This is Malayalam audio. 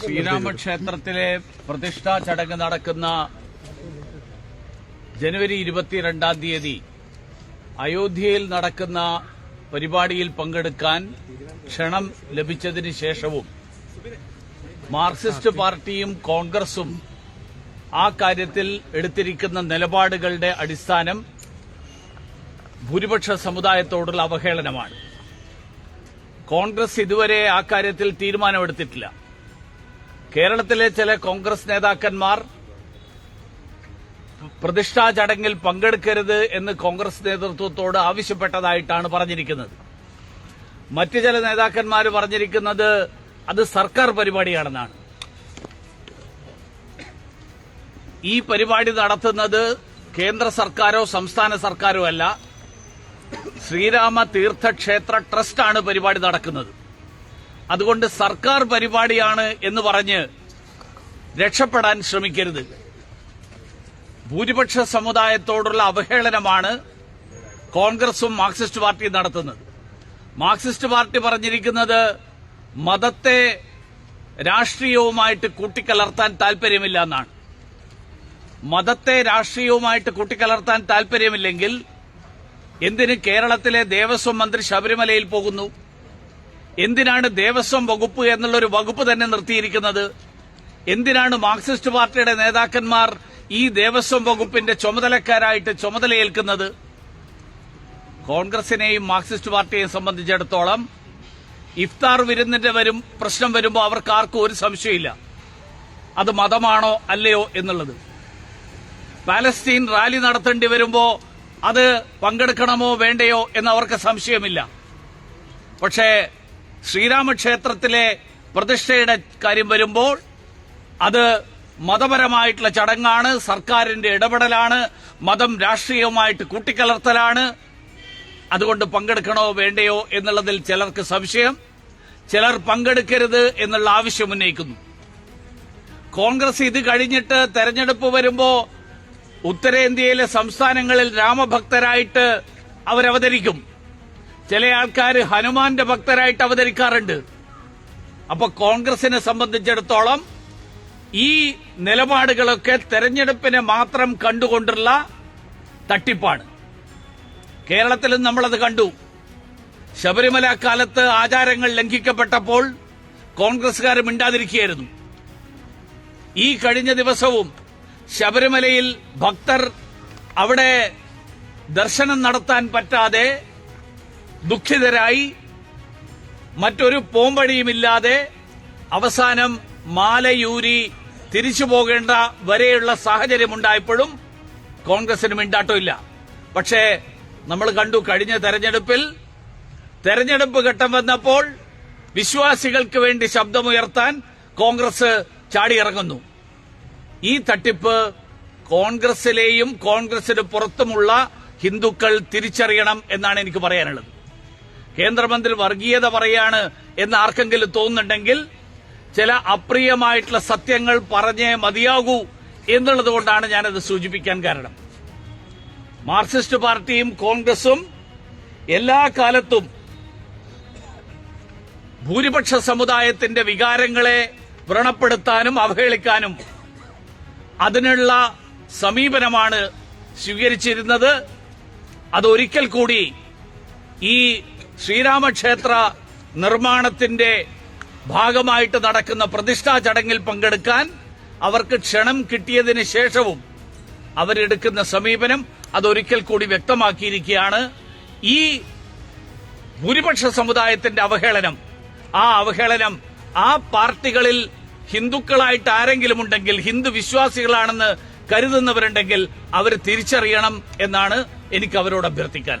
ശ്രീരാമക്ഷേത്രത്തിലെ പ്രതിഷ്ഠാ ചടങ്ങ് നടക്കുന്ന ജനുവരി ഇരുപത്തിരണ്ടാം തീയതി അയോധ്യയിൽ നടക്കുന്ന പരിപാടിയിൽ പങ്കെടുക്കാൻ ക്ഷണം ലഭിച്ചതിന് ശേഷവും മാർക്സിസ്റ്റ് പാർട്ടിയും കോൺഗ്രസും ആ കാര്യത്തിൽ എടുത്തിരിക്കുന്ന നിലപാടുകളുടെ അടിസ്ഥാനം ഭൂരിപക്ഷ സമുദായത്തോടുള്ള അവഹേളനമാണ്. കോൺഗ്രസ് ഇതുവരെ ആ കാര്യത്തിൽ തീരുമാനമെടുത്തിട്ടില്ല. കേരളത്തിലെ ചില കോൺഗ്രസ് നേതാക്കന്മാർ പ്രതിഷ്ഠാ ചടങ്ങിൽ പങ്കെടുക്കരുത് എന്ന് കോൺഗ്രസ് നേതൃത്വത്തോട് ആവശ്യപ്പെട്ടതായിട്ടാണ് പറഞ്ഞിരിക്കുന്നത്. മറ്റു ചില നേതാക്കന്മാർ പറഞ്ഞിരിക്കുന്നത് അത് സർക്കാർ പരിപാടിയാണെന്നാണ്. ഈ പരിപാടി നടത്തുന്നത് കേന്ദ്ര സർക്കാരോ സംസ്ഥാന സർക്കാരോ അല്ല. ശ്രീരാമ തീർത്ഥക്ഷേത്ര ട്രസ്റ്റാണ് പരിപാടി നടക്കുന്നത്. അതുകൊണ്ട് സർക്കാർ പരിപാടിയാണ് എന്ന് പറഞ്ഞ് രക്ഷപ്പെടാൻ ശ്രമിക്കരുത്. ഭൂരിപക്ഷ സമുദായത്തോടുള്ള അവഹേളനമാണ് കോൺഗ്രസും മാർക്സിസ്റ്റ് പാർട്ടിയും നടത്തുന്നത്. മാർക്സിസ്റ്റ് പാർട്ടി പറഞ്ഞിരിക്കുന്നത് മതത്തെ രാഷ്ട്രീയവുമായിട്ട് കൂട്ടിക്കലർത്താൻ താൽപര്യമില്ല എന്നാണ്. മതത്തെ രാഷ്ട്രീയവുമായിട്ട് കൂട്ടിക്കലർത്താൻ താൽപര്യമില്ലെങ്കിൽ എന്തിന് കേരളത്തിലെ ദേവസ്വം മന്ത്രി ശബരിമലയിൽ പോകുന്നു? എന്തിനാണ് ദേവസ്വം വകുപ്പ് എന്നുള്ളൊരു വകുപ്പ് തന്നെ നിർത്തിയിരിക്കുന്നത്? എന്തിനാണ് മാർക്സിസ്റ്റ് പാർട്ടിയുടെ നേതാക്കന്മാർ ഈ ദേവസ്വം വകുപ്പിന്റെ ചുമതലക്കാരായിട്ട് ചുമതലയേൽക്കുന്നത്? കോൺഗ്രസിനെയും മാർക്സിസ്റ്റ് പാർട്ടിയെയും സംബന്ധിച്ചിടത്തോളം ഇഫ്താർ വിരുന്നിന്റെ വരും പ്രശ്നം വരുമ്പോൾ അവർക്ക് ആർക്കും ഒരു സംശയമില്ല. അത് മതമാണോ അല്ലയോ എന്നുള്ളത്. പാലസ്തീൻ റാലി നടത്തേണ്ടി വരുമ്പോ അത് പങ്കെടുക്കണമോ വേണ്ടയോ എന്ന് അവർക്ക് സംശയമില്ല. പക്ഷേ ശ്രീരാമക്ഷേത്രത്തിലെ പ്രതിഷ്ഠയുടെ കാര്യം വരുമ്പോൾ അത് മതപരമായിട്ടുള്ള ചടങ്ങാണ് സർക്കാരിന്റെ ഇടപെടലാണ് മതം രാഷ്ട്രീയവുമായിട്ട് കൂട്ടിക്കലർത്തലാണ്. അതുകൊണ്ട് പങ്കെടുക്കണോ വേണ്ടയോ എന്നുള്ളതിൽ ചിലർക്ക് സംശയം. ചിലർ പങ്കെടുക്കരുത് എന്നുള്ള ആവശ്യം ഉന്നയിക്കുന്നു. കോൺഗ്രസ് ഇത് കഴിഞ്ഞിട്ട് തെരഞ്ഞെടുപ്പ് വരുമ്പോ ഉത്തരേന്ത്യയിലെ സംസ്ഥാനങ്ങളിൽ രാമഭക്തരായിട്ട് അവരവതരിക്കും. ചില ആൾക്കാർ ഹനുമാന്റെ ഭക്തരായിട്ട് അവതരിക്കാറുണ്ട്. അപ്പൊ കോൺഗ്രസിനെ സംബന്ധിച്ചിടത്തോളം ഈ നിലപാടുകളൊക്കെ തെരഞ്ഞെടുപ്പിനെ മാത്രം കണ്ടുകൊണ്ടുള്ള തട്ടിപ്പാണ്. കേരളത്തിലും നമ്മളത് കണ്ടു. ശബരിമല കാലത്ത് ആചാരങ്ങൾ ലംഘിക്കപ്പെട്ടപ്പോൾ കോൺഗ്രസുകാർ മിണ്ടാതിരിക്കുകയായിരുന്നു. ഈ കഴിഞ്ഞ ദിവസവും ശബരിമലയിൽ ഭക്തർ അവിടെ ദർശനം നടത്താൻ പറ്റാതെ ദുഃഖിതരായി മറ്റൊരു പോംവഴിയുമില്ലാതെ അവസാനം മാലയൂരി തിരിച്ചു പോകേണ്ട വരെയുള്ള സാഹചര്യമുണ്ടായപ്പോഴും കോൺഗ്രസിന് മിണ്ടാട്ടമില്ല. പക്ഷേ നമ്മൾ കണ്ടു കഴിഞ്ഞ തെരഞ്ഞെടുപ്പിൽ തെരഞ്ഞെടുപ്പ് ഘട്ടം വന്നപ്പോൾ വിശ്വാസികൾക്ക് വേണ്ടി ശബ്ദമുയർത്താൻ കോൺഗ്രസ് ചാടിയിറങ്ങുന്നു. ഈ തട്ടിപ്പ് കോൺഗ്രസിലെയും കോൺഗ്രസിന് പുറത്തുമുള്ള ഹിന്ദുക്കൾ തിരിച്ചറിയണം എന്നാണ് എനിക്ക് പറയാനുള്ളത്. കേന്ദ്രമന്ത്രി വർഗീയത പറയാണ് എന്ന് ആർക്കെങ്കിലും തോന്നുന്നുണ്ടെങ്കിൽ ചില അപ്രിയമായിട്ടുള്ള സത്യങ്ങൾ പറഞ്ഞേ മതിയാകൂ എന്നുള്ളത് കൊണ്ടാണ് ഞാനത് സൂചിപ്പിക്കാൻ കാരണം. മാർക്സിസ്റ്റ് പാർട്ടിയും കോൺഗ്രസും എല്ലാ കാലത്തും ഭൂരിപക്ഷ സമുദായത്തിന്റെ വികാരങ്ങളെ വ്രണപ്പെടുത്താനും അവഹേളിക്കാനും അതിനുള്ള സമീപനമാണ് സ്വീകരിച്ചിരുന്നത്. അതൊരിക്കൽ കൂടി ഈ ശ്രീരാമക്ഷേത്ര നിർമ്മാണത്തിന്റെ ഭാഗമായിട്ട് നടക്കുന്ന പ്രതിഷ്ഠാ ചടങ്ങിൽ പങ്കെടുക്കാൻ അവർക്ക് ക്ഷണം കിട്ടിയതിന് ശേഷവും അവരെടുക്കുന്ന സമീപനം അതൊരിക്കൽ കൂടി വ്യക്തമാക്കിയിരിക്കുകയാണ്. ഈ ഭൂരിപക്ഷ സമുദായത്തിന്റെ അവഹേളനം ആ അവഹേളനം ആ പാർട്ടികളിൽ ഹിന്ദുക്കളായിട്ട് ആരെങ്കിലും ഉണ്ടെങ്കിൽ ഹിന്ദു വിശ്വാസികളാണെന്ന് കരുതുന്നവരുണ്ടെങ്കിൽ അവർ തിരിച്ചറിയണം എന്നാണ് എനിക്ക് അവരോട് അഭ്യർത്ഥിക്കാൻ.